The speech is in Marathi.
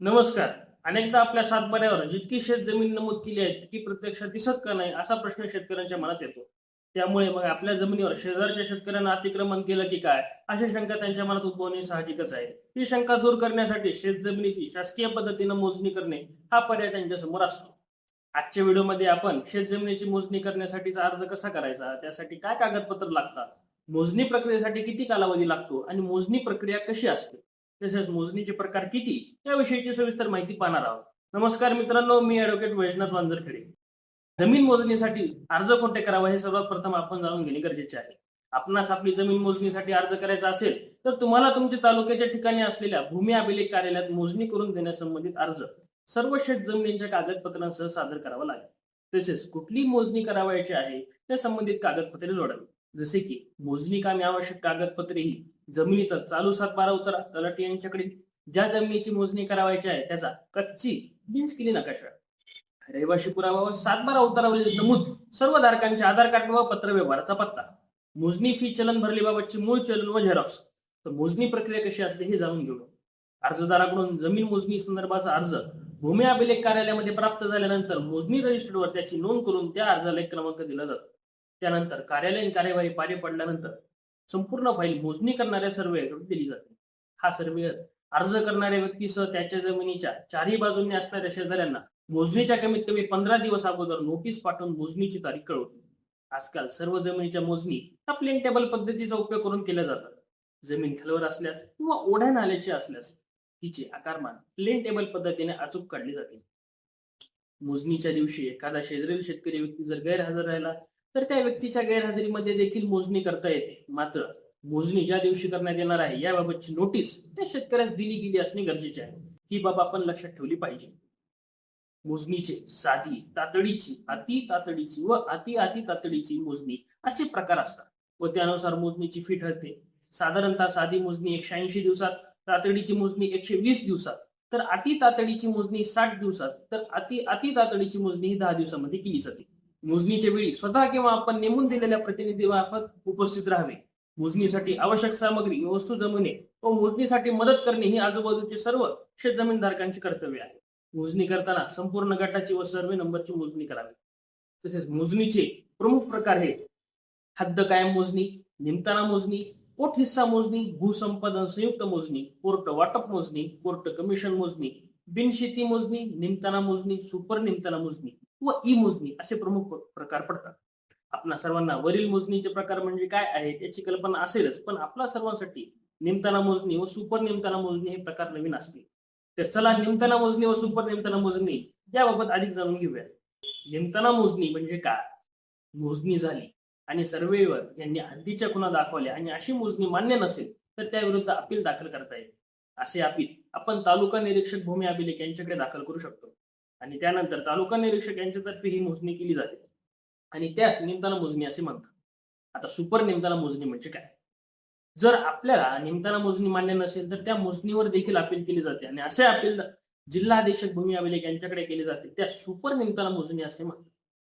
नमस्कार. अनेकदा आपल्या सातबाऱ्यावर जितकी शेत जमीन नमूद केली आहे ती प्रत्यक्षात दिसत का नाही असा प्रश्न शेतकऱ्यांच्या मनात येतो. त्यामुळे मग आपल्या जमिनीवर शेजारच्या शेतकऱ्यांना अतिक्रमण केलं की काय? अशी शंका त्यांच्या मनात उद्भवणे साहजिकच आहे. ही शंका दूर करण्यासाठी शेत जमिनीची शासकीय पद्धतीनं मोजणी करणे हा पर्याय त्यांच्यासमोर असतो. आजच्या व्हिडिओमध्ये आपण शेत जमिनीची मोजणी करण्यासाठीचा अर्ज कसा करायचा? त्यासाठी काय कागदपत्र लागतात? मोजणी प्रक्रियेसाठी किती कालावधी लागतो? आणि मोजणी प्रक्रिया कशी असते? तसेच मोजणीचे प्रकार किती याविषयीची सविस्तर माहिती पाहणार आहोत. नमस्कार मित्रांनो मी ऍडव्होकेट वैजनाथ वांजरखेडे. जमीन मोजणीसाठी अर्ज कोणते करावा हे सर्वात प्रथम आपण जाणून घेणे गरजेचे आहे. आपणास आपली जमीन मोजणीसाठी अर्ज करायचा असेल तर तुम्हाला तुमच्या तालुक्याच्या ठिकाणी असलेल्या भूमी अभिलेख कार्यालयात मोजणी करून देण्यासंबंधित अर्ज सर्व शेत जमिनींच्या कागदपत्रांसह सादर करावा लागेल. तसेच कुठली मोजणी करावायची आहे त्या संबंधित कागदपत्रे जोडावी. जसे की मोजणी कामे आवश्यक कागदपत्रे ही जमिनीचा चालू सात बारा उतारा तलाठी यांच्याकडे ज्या जमिनीची मोजणी करावायची आहे त्याचा कच्ची बिन्स केली नकाशा रहिवाशी पुरावा व सात बारा उतारावरील म्हणजे नमूद सर्व धारकांचे आधार कार्ड व पत्र व्यवहाराचा पत्ता. मोजणी फी चलन भरलेबाबतचे मूळ चलन व झेरॉक्स तर मोजणी प्रक्रिया कशी असते हे जाणून घेऊ. अर्जदाराकडून जमीन मोजणी संदर्भाचा अर्ज भूमी अभिलेख कार्यालयामध्ये प्राप्त झाल्यानंतर मोजणी रजिस्टरवर त्याची नोंद करून त्या अर्जाला एक क्रमांक दिला जातो. त्यानंतर कार्यालयीन कार्यवाही पार पडल्यानंतर संपूर्ण फाईल मोजणी करणाऱ्या सर्वेकडे दिली जाते. हा सर्वे अर्ज करणाऱ्या व्यक्तीसह त्याच्या जमिनीच्या चारही बाजूंनी असणाऱ्या शेजाऱ्यांना मोजणीच्या कमीत कमी पंधरा दिवस अगोदर नोटीस पाठवून मोजणीची तारीख कळवते. आजकाल सर्व जमिनीच्या मोजणी हा प्लेन टेबल पद्धतीचा उपयोग करून केल्या जातात. जमीन खालवर असल्यास किंवा ओढ्या नाल्याची असल्यास तिचे आकारमान प्लेन टेबल पद्धतीने अचूक काढली जाते. मोजणीच्या दिवशी एखादा शेजारील शेतकरी व्यक्ती जर गैरहजर राहिला तर त्या व्यक्तीच्या गैरहजेरीमध्ये देखील मोजणी करता येते. मात्र मोजणी ज्या दिवशी करण्यात येणार आहे याबाबतची नोटीस त्या शेतकऱ्यास दिली गेली असणे गरजेचे आहे. ही बाब आपण लक्षात ठेवली पाहिजे. मोजणीचे साधी तातडीची अति तातडीची व अति अति तातडीची मोजणी असे प्रकार असतात व त्यानुसार मोजणीची फी ठरते. साधारणतः साधी मोजणी एकशे ऐंशी दिवसात तातडीची मोजणी एकशे वीस दिवसात तर अति तातडीची मोजणी साठ दिवसात तर अति अति तातडीची मोजणी ही दहा दिवसामध्ये केली जाते. मोजणीच्या वेळी स्वतः किंवा आपण नेमून दिलेल्या प्रतिनिधीमार्फत उपस्थित राहावे. मोजणीसाठी आवश्यक सामग्री वस्तू जमवणे व मोजणीसाठी मदत करणे ही आजूबाजूचे सर्व शेत जमीनधारकांचे कर्तव्य आहे. मोजणी करताना संपूर्ण गटाची व सर्वे नंबरची मोजणी करावी. तसेच मोजणीचे प्रमुख प्रकार हे हद्द कायम मोजणी निमताना मोजणी पोट हिस्सा मोजणी भूसंपादन संयुक्त मोजणी कोर्ट वाटप मोजणी कोर्ट कमिशन मोजणी बिनशेती मोजणी निमताना मोजणी सुपर निमताना मोजणी. व ई मोजणी असे प्रमुख प्रकार पडतात. आपणा सर्वांना वरील मोजणीचे प्रकार म्हणजे काय आहेत याची कल्पना असेलच पण आपल्या सर्वांसाठी निमताना मोजणी व सुपर निमताना मोजणी हे प्रकार नवीन असतील. तर चला निमताना मोजणी व सुपर निमताना मोजणी याबाबत अधिक जाणून घेऊया निमताना मोजणी म्हणजे काय? मोजणी झाली आणि सर्वेवर यांनी हद्दीच्या खुणा दाखवल्या आणि अशी मोजणी मान्य नसेल तर त्याविरुद्ध अपील दाखल करता येईल. असे अपील आपण तालुका निरीक्षक भूमी अभिलेख यांच्याकडे दाखल करू शकतो. आणि त्यानंतर तालुका निरीक्षक यांच्यातर्फे ही मोजणी केली जाते. आणि त्यास निमताना मोजणी असे म्हणतात. आता सुपर निमताना मोजणी म्हणजे काय? जर आपल्याला निमताना मोजणी मान्य नसेल तर त्या मोजणीवर देखील अपील केली जाते. आणि असे अपील जिल्हा अधीक्षक भूमी अभिलेख यांच्याकडे केले जाते. त्या सुपर निमताना मोजणी असे म्हणतात.